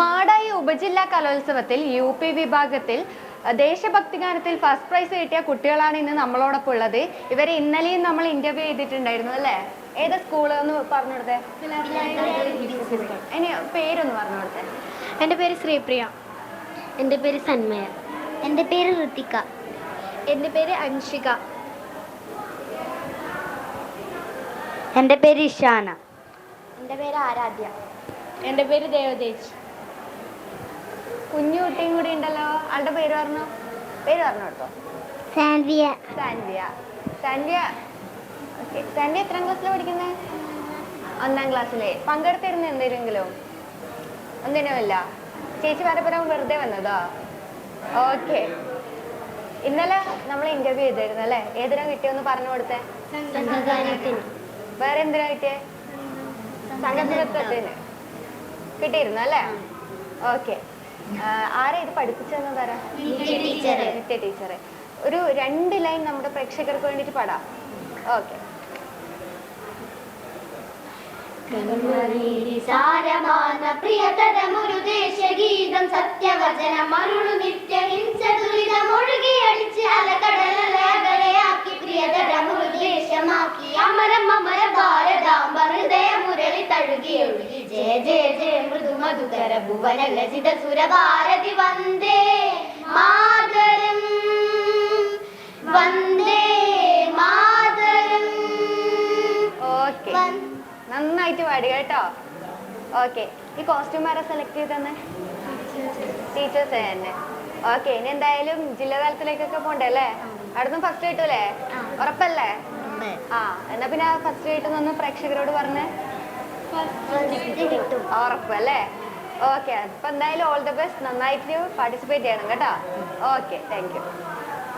മാടായി ഉപജില്ലാ കലോത്സവത്തിൽ U P വിഭാഗത്തിൽ ദേശഭക്തി ഗാനത്തിൽ ഫസ്റ്റ് പ്രൈസ് കിട്ടിയ കുട്ടികളാണ് ഇന്ന് നമ്മളോടൊപ്പം ഉള്ളത്. ഇവരെ ഇന്നലെയും നമ്മൾ ഇന്റർവ്യൂ ചെയ്തിട്ടുണ്ടായിരുന്നു അല്ലേ? ഏതാ സ്കൂൾ ഒന്ന് പറഞ്ഞു കൊടുത്തേ? ഇനി പേരൊന്ന് പറഞ്ഞു കൊടുത്തേ. എന്റെ പേര് ശ്രീപ്രിയ. എന്റെ പേര് സന്മയ. എന്റെ പേര് ഋതിക. എന്റെ പേര് അൻഷിക. എന്റെ പേര് ഇഷാന. എന്റെ പേര് ആരാധ്യ. എന്റെ പേര് ദേവതേജ്. കുഞ്ഞു കുട്ടിയും കൂടി ഉണ്ടല്ലോ. ആളുടെ പേര് പറഞ്ഞു? പേര് പറഞ്ഞു കേട്ടോ സാൻവിയ. സാൻവിയ. സാൻവിയ ഓക്കെ സാൻവിയ എത്രാം ക്ലാസ്സിലാണ് പഠിക്കുന്നത് ഒന്നാം ക്ലാസ്സിലെ പങ്കെടുത്തിരുന്ന എന്തെങ്കിലും ഒന്നിനുമില്ല. ചേച്ചി വരപ്പുറം വെറുതെ വന്നതോ? ഓക്കെ ഇന്നലെ നമ്മൾ ഇന്റർവ്യൂ ചെയ്തിരുന്നു അല്ലേ? ഏതിനാ കിട്ടിയെന്ന് പറഞ്ഞു കൊടുത്തേ? വേറെ എന്തിനാ കിട്ടിയേ? സംഘനൃത്തത്തിന് കിട്ടിയിരുന്നു അല്ലേ? ഓക്കെ ആരാ ഇത് പഠിപ്പിച്ചതെന്ന് തരാം നിത്യ ടീച്ചറ്. നിത്യ ഒരു രണ്ട് ലൈൻ നമ്മുടെ പ്രേക്ഷകർക്ക് വേണ്ടിയിട്ട് പാടാം. ഓക്കെ. സാരമാന പ്രിയതരമൊരു ദേശഗീതം സത്യവചനം അരുളു നിത്യഹിംസ ദുരിതമൊഴുകിയടിച്ച് അലകടലകലയാക്കി പ്രിയതരമൊരു ദേശമാക്കി അമരം അമര ഭാരതാംബ ഹൃദയ മുരളി തഴുകിയൊഴുകി ജയ ജയ ജയ. മൃദു മധുകര ഭുവന ലസിത സുരഭാരതി വന്ദേ മാതരം. വന്ദേ മാതരം. ഓക്കെ. നന്നായിട്ട് പാടി കേട്ടോ. ഓക്കെ. ഈ കോസ്റ്റ്യൂം ആരാ സെലക്ട് ചെയ്തെന്ന്? ടീച്ചേഴ്സ് തന്നെ. ഓക്കെ ഇനി എന്തായാലും ജില്ലാ തലത്തിലേക്കൊക്കെ പോണ്ടേ അല്ലേ? അവിടുന്ന് ഫസ്റ്റ് കിട്ടൂലേ? ഉറപ്പല്ലേ? ആ എന്നാ പിന്നെ ഫസ്റ്റ് കിട്ടുന്നൊന്ന് പ്രേക്ഷകരോട് പറഞ്ഞേ. കിട്ടും ഉറപ്പല്ലേ ഓക്കെ അപ്പൊ എന്തായാലും ഓൾ ദ ബെസ്റ്റ് നന്നായിട്ട് പാർട്ടിസിപ്പേറ്റ് ചെയ്യണം കേട്ടോ. Okay thank you